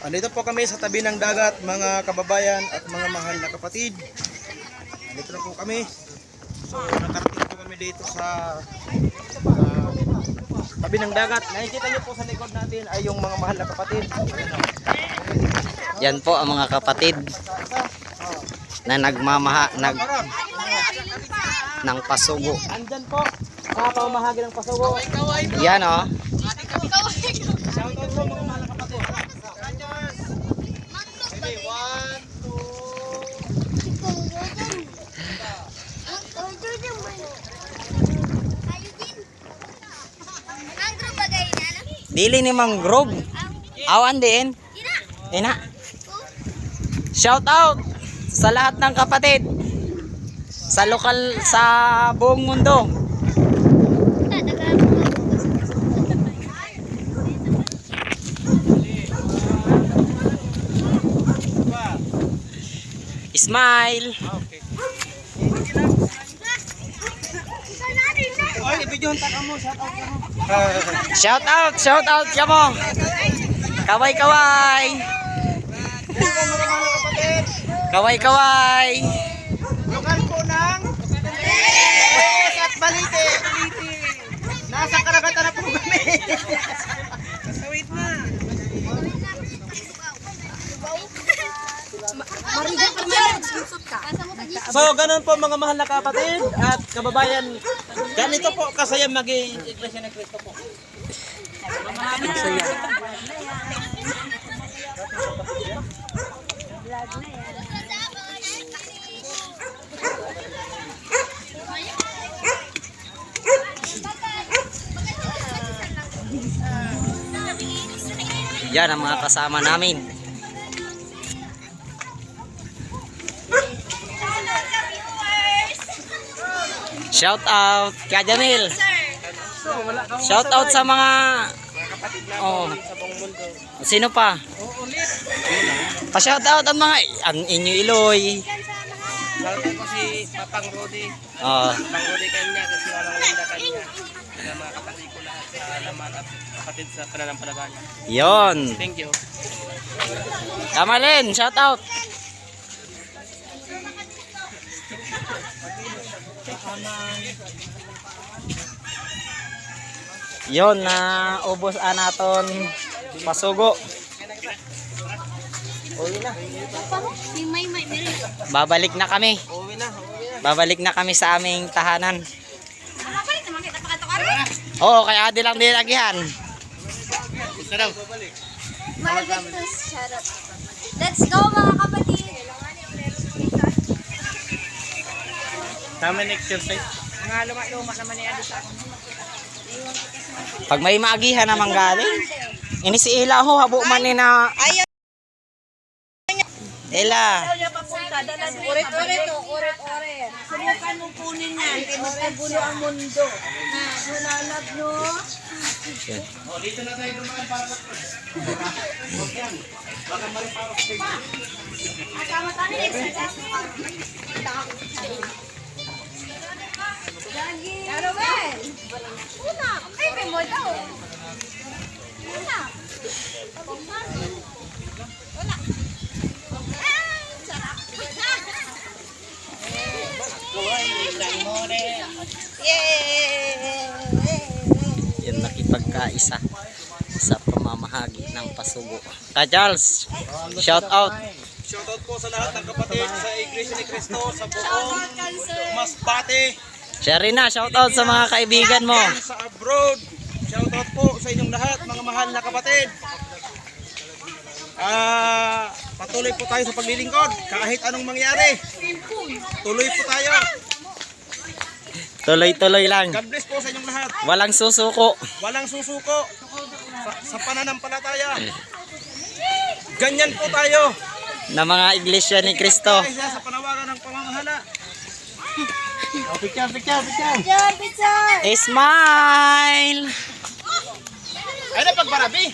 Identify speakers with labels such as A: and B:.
A: Andito po kami sa tabi ng dagat, mga kababayan at mga mahal na kapatid. Andito na po kami. So, nakarating po kami dito sa ah, tabi ng dagat. Nakikita niyo po sa likod natin ay yung mga mahal na kapatid.
B: Yan po ang mga kapatid na nagmamaha nag ng pasugo.
A: andyan po sa pamahagi ng pasugo.
B: Yan oh.
A: Shoutout po mga mahal na kapatid. Okay, one, two,
B: Dili ni mangrove. Awan din. Ina. Shout out sa lahat ng kapatid. Sa lokal sa buong mundo. Smile.
A: Oy, ibigyon ta ka mo, shoutout ka mo.
B: Shout out, shout out ka mo. Kaway kaway. Kaway kaway.
A: Lokal po ng at Balite. Nasa karagatan na po kami. So, ganun po mga mahal na kapatid at kababayan. Ganito po kasaya maging Iglesia ng Cristo po.
B: Yan ang mga kasama namin. Shout out kay Jamil. Shout out sa mga Oh. Sino pa? Pa-shout out ang mga ang inyo Iloy.
A: Shoutout po si Papang Rodi.
B: Oh,
A: Papang Rodi kanya kasi walang linda kanya. Kaya mga kapatid ko lahat sa laman at kapatid sa pananampalataya.
B: 'yon.
A: Thank you.
B: Kamalin, shout out. Yon na ubos anaton pasugo.
A: Uwi na.
B: Babalik na kami.
A: Uwi na. Uwi na.
B: Babalik na kami sa aming tahanan. Oo, kaya di lang din agihan.
C: Let's go mga kapatid!
A: Tama na exercise.
B: Pag may maagihan naman galing. Ini si Ila ho, habo man ni na. Ila.
C: Urit-urit o, urit-urit. Subukan mo kunin yan, kaya magkagulo ang mundo. Hulalab no? Kasama tayo, exercise mo. Daw. Wala. Ah, sarap. Yay!
B: Yan nakipagkaisa sa pamamahagi ng pasugo. Ka Charles, shout out.
A: Shoutout po sa lahat ng kapatid sa Iglesia ni Cristo sa buong Masbate.
B: Sherina, shout out sa mga kaibigan mo.
A: Sa abroad. Shoutout po sa inyong lahat mga mahal na kapatid. Ah, patuloy po tayo sa paglilingkod kahit anong mangyari. Tuloy po tayo.
B: Tuloy-tuloy lang.
A: God bless po sa inyong lahat.
B: Walang susuko.
A: Walang susuko sa, sa pananampalataya. Ganyan po tayo.
B: na mga iglesia ni Kristo.
A: Sa panawagan ng pamamahala. Oh, picture, picture, picture.
C: Picture, picture!
B: Smile!
A: Ay na pagbarabi.